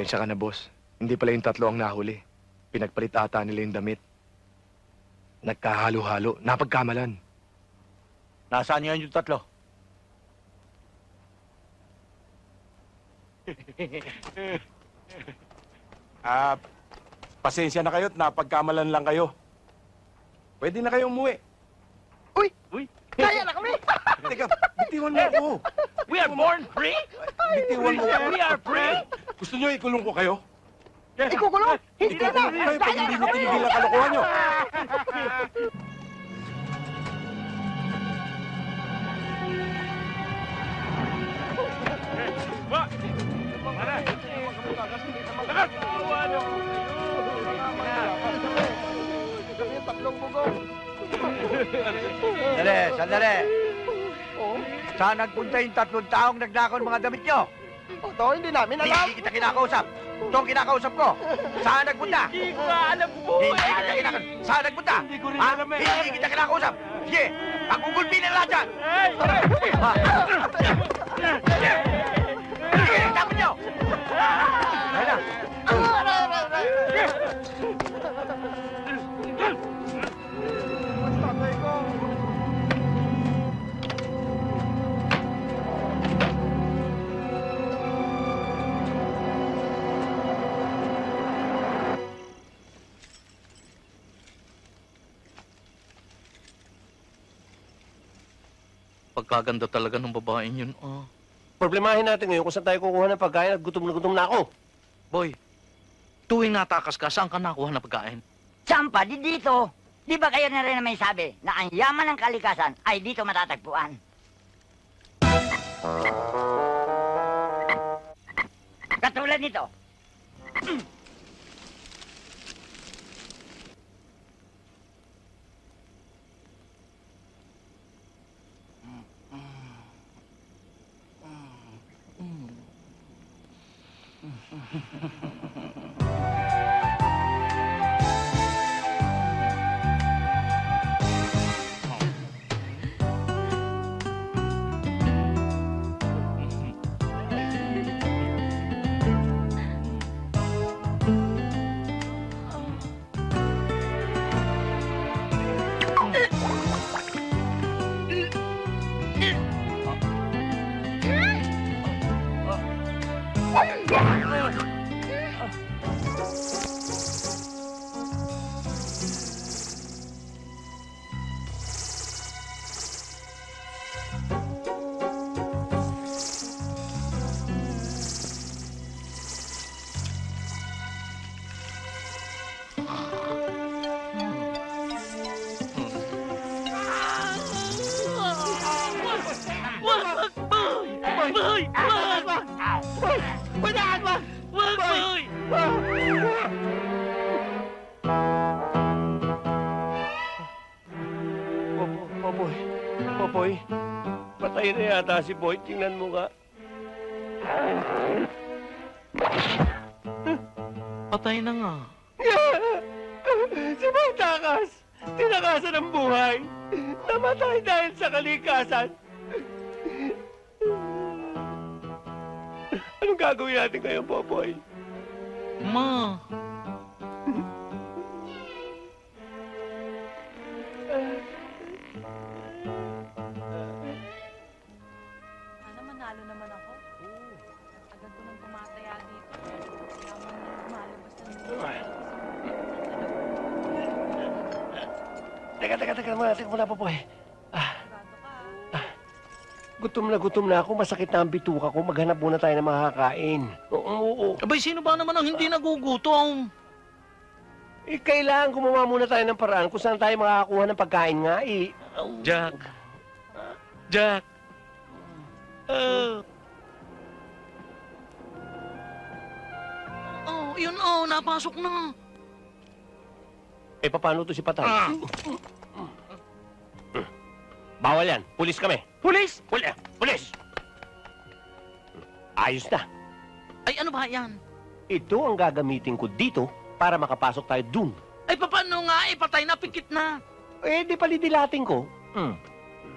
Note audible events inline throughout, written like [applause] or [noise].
Pasensya ka na, boss. Hindi pala yung tatlo ang nahuli. Pinagpalit ata nila yung damit. Nagkahalo-halo. Napagkamalan. Nasaan ngayon yung tatlo? [laughs] Ah, pasensya na kayo at napagkamalan lang kayo. Pwede na kayo umuwi. Kaya na kami! Teka, bitiwan mo ako. We are born free? Bitiwan mo ako. We are free? Gusto nyo ikulong ko kayo? Ikukulong! Hindi na! Ikulong ko kayo pag hindi kami! tinigil ang kalokohan bugong. Sandali, sandali. Saan nagpunta yung tatlong taong nagnakaw ng mga damit nyo? Ito, hindi namin alam. Hindi kita kinakausap. Ito ang kinakausap ko. Saan nagpunta? Hindi ko alam po. Hindi kita kinakausap. Saan nagpunta? Hindi ko rin alam eh. Hindi kita kinakausap. Sige, pagugulpi na lahat dyan. Sige, Pagkaganda talaga ng babaeng yun, ah. Problemahin natin ngayon kung saan tayo kukuha ng pagkain at gutom na gutom na ako. Boy, tuwing natakas ka, saan ka nakuha ng pagkain? Sampa, di dito. Di ba kayo na rin na may sabi na ang yaman ng kalikasan ay dito matatagpuan? Katulad nito. 음. Popo, Popoy, Popoy, patay na yata si Boy. Tingnan mo nga. Patay na nga. si Boy Takas, tinakasan ng buhay. Namatay dahil sa kalikasan. Gagawin natin ngayon, Popoy? Ma, Sana manalo naman ako. Agad ko nang tumataya dito. Yaman na lumalabas ng Teka, teka, teka muna, teka muna, Popoy. Gutom na gutom na ako, masakit na ang bituka ko. Maghanap muna tayo ng makakain. Oo, oo. abay sino ba naman ang hindi nagugutom? Eh, kailangan gumawa muna tayo ng paraan kung saan tayo makakakuha ng pagkain nga, eh. Jack. Jack. Uh. Oh, yun oh, napasok na. Eh, paano to si Patay? Ah. Bawal yan. Pulis kami. Pulis! Pulis! Pulis! Ayos na. Ay, ano ba yan? Ito ang gagamitin ko dito para makapasok tayo dun. Ay, paano nga? Eh, patay na, pikit na. Eh, di palidilating ko. Hmm.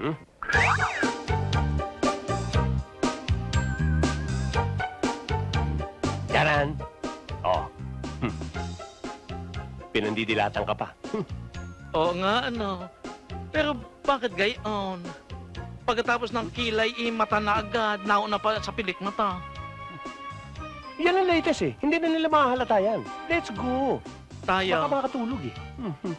Hmm. Tara! yan. Oh. Hmm. Pinandidilatan ka pa. Oo nga, ano. Pero bakit gayon? Pagkatapos ng kilay, eh, mata na agad. Nauna pa sa pilik mata. Yan ang latest eh. Hindi na nila mahahalata yan. Let's go. Baka Tayo. makatulog eh. Mhm.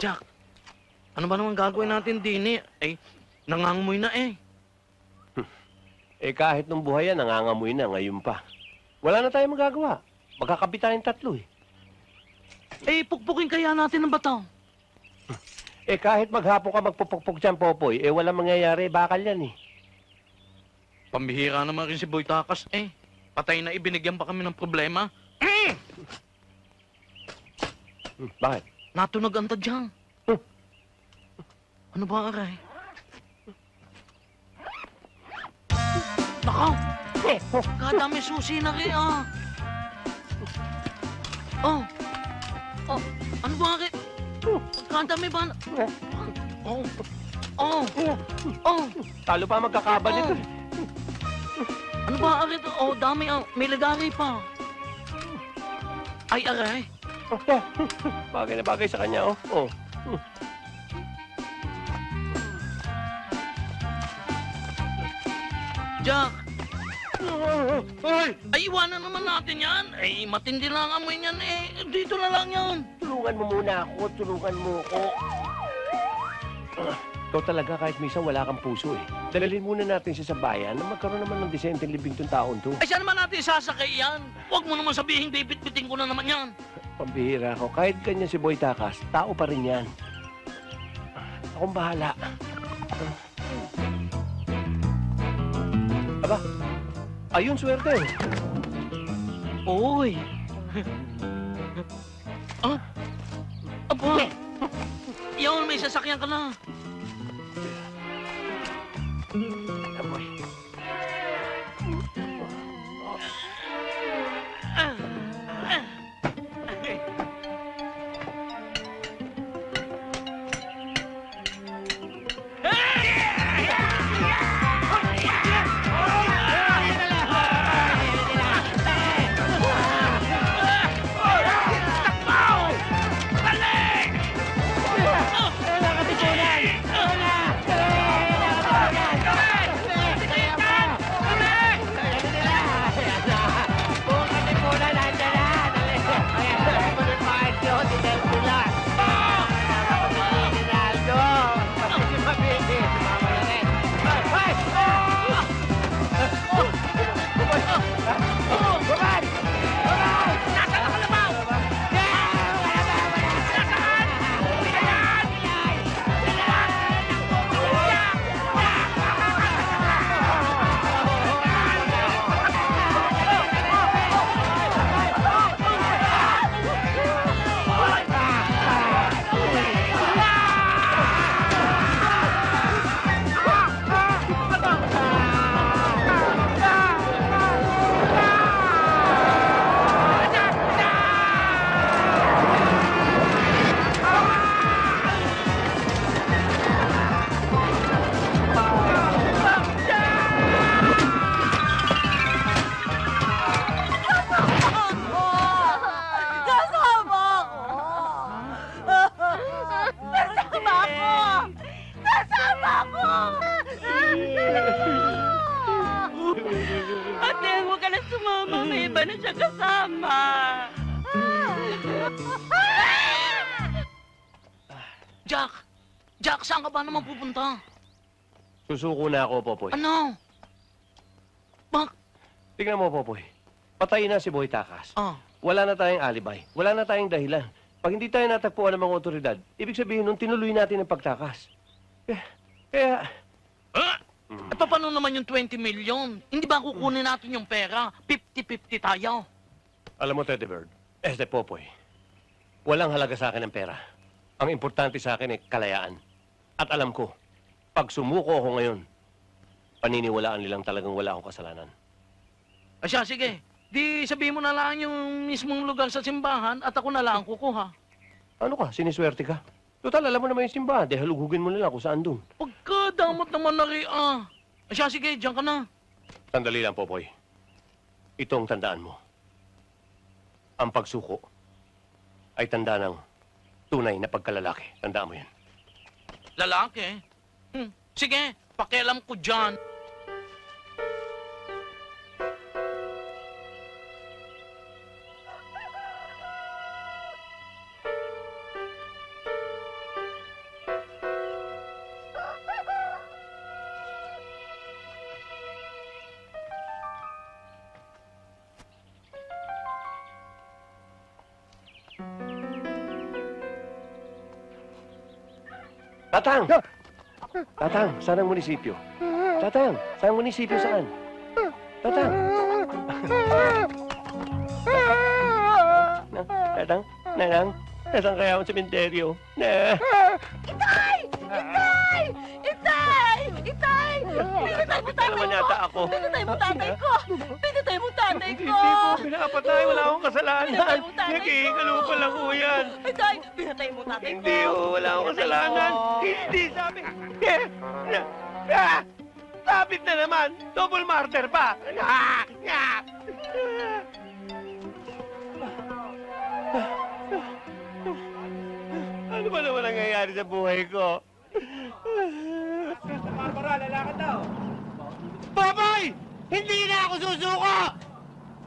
Jack, ano ba naman gagawin natin din eh? Nangangamoy na eh. [laughs] Eh kahit nung buhay yan, nangangamoy na ngayon pa. Wala na tayong magagawa. Magkakabit tayong tatlo eh. Eh, pukpukin kaya natin ang bataw. [laughs] Eh kahit maghapon ka magpupukpuk dyan, Popoy, eh walang mangyayari, bakal yan eh. Pambihira naman rin si Boy Takas eh. Patay na ibinigyan pa kami ng problema. [laughs] Hmm, bakit? Natunog ang tadyang. Huh. Ano ba, aray? Nako! Kadami susi na rin, ah. Oh. Oh. Ano ba, aray? Kadami ba? na- Oh. Oh. Oh. Talo pa magkakaba nito. eh. Ano ba, aray? Oh, dami, ah. May lagari pa. Ay, aray. Bagay na bagay sa kanya, oh. oh. Jack! Ay! [laughs] Ay, iwanan naman natin yan. Ay, matindi lang ang amoy niyan eh. Dito na lang yan. Tulungan mo muna ako, tulungan mo ako. Ah, Ikaw talaga kahit minsan wala kang puso eh. Dalhin muna natin siya sa bayan na magkaroon naman ng disenteng libing tong taon to. Ay, saan naman natin sasakay yan? Huwag mo naman sabihin, bibit-biting ko na naman yan. Pambihira ako. Kahit ganyan si Boy Takas, tao pa rin yan. Akong bahala. Aba, ayun swerte. Oy! ah? Aba! Yun, may sasakyan ka na. Sumama. May iba na siya kasama. Jack! Jack, saan ka ba naman pupunta? Susuko na ako, Popoy. Ano? Bak? Tingnan mo, Popoy. Patay na si Boy Takas. Ah. Wala na tayong alibay. Wala na tayong dahilan. Pag hindi tayo natagpuan ng mga otoridad, ibig sabihin nun, tinuloy natin ang pagtakas. Kaya, kaya Ah! Eh, paano naman yung 20 million? Hindi ba kukunin natin yung pera? 50-50 tayo. alam mo, Teddy Bird, Este Popoy, walang halaga sa akin ang pera. Ang importante sa akin ay kalayaan. At alam ko, pag sumuko ako ngayon, paniniwalaan nilang talagang wala akong kasalanan. Asya, sige. Di sabihin mo na lang yung mismong lugar sa simbahan at ako na lang ang kukuha. Ano ka? Siniswerte ka? Total, alam mo naman yung simbahan. Dahil hugugin mo na lang kung saan doon. Pagkadamot naman na rin, ah. Asya, sige, diyan ka na. Sandali lang, Popoy. Ito ang tandaan mo. Ang pagsuko ay tanda ng tunay na pagkalalaki. Tandaan mo yan. Lalaki. Hmm. Sige, pakialam ko dyan. Tatang! Tatang, saan ang munisipyo? Tatang, saan ang munisipyo saan? Tatang! Na, tatang, nanang, nasaan kaya ang sementeryo? Na, Itay! Itay! Itay! Itay! Pinatay mo tatay ako. Pinatay mo tatay ko! Mo tatay ko! pinapatay. Wala akong kasalanan. Pinatay mo tatay ko. Lang ho yan. Itay! Pinatay mo tatay ko! Hindi ho, wala akong kasalanan. Hindi, sabi. Eh, na, ah, sabit na naman. Double murder pa. Ah, ah. Ano ba naman nangyayari sa buhay ko? Babay! Hindi na ako susuko!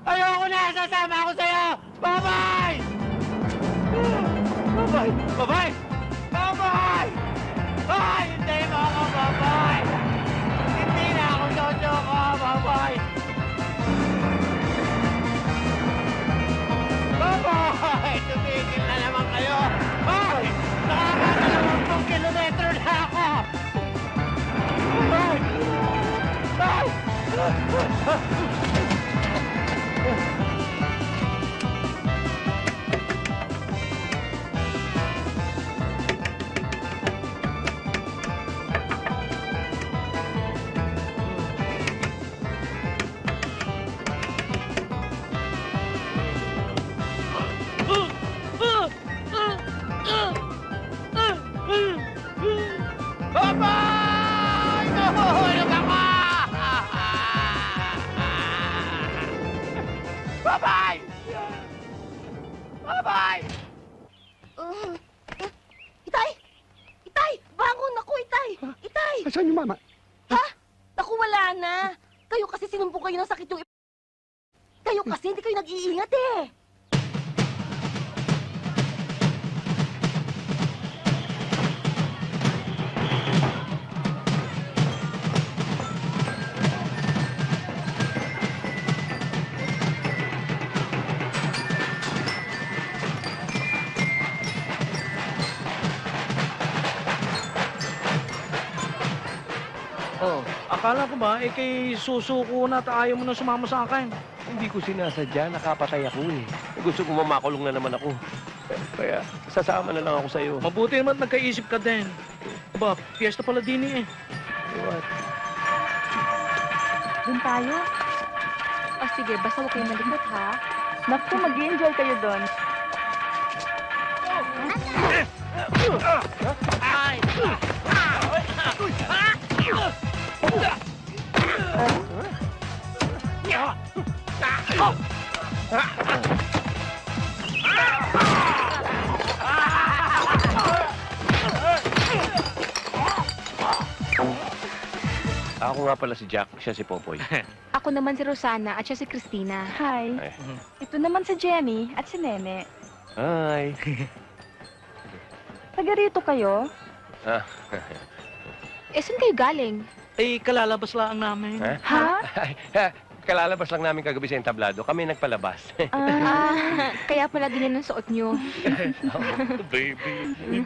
Ayoko na! Sasama ako sa'yo! Babay! Babay! Babay! Babay! Ay! Hindi mo ako, babay! Hindi na ako susuko! Babay! Babay! Tumigil ba, eh kay susuko na at ayaw mo na sumama sa akin. Hindi ko sinasadya, nakapatay ako eh. Gusto ko mamakulong na naman ako. Kaya sasama na lang ako sa'yo. Mabuti naman at nagkaisip ka din. Aba, fiesta pala din eh. What? Doon tayo? O sige, basta huwag kayo malikot ha. Naku, mag-enjoy kayo doon. Ay! Ako nga pala si Jack, siya si Popoy. [laughs] Ako naman si Rosana at siya si Christina. Hi. Ay. Ito naman si Jenny at si Nene. Hi. [laughs] Taga rito kayo? Ah, Eh, saan kayo galing? Eh, kalalabas lang namin. Ha? Ha? [laughs] kalalabas lang namin kagabi sa entablado. Kami nagpalabas. Ah, kaya pala din yan ang suot nyo. Baby.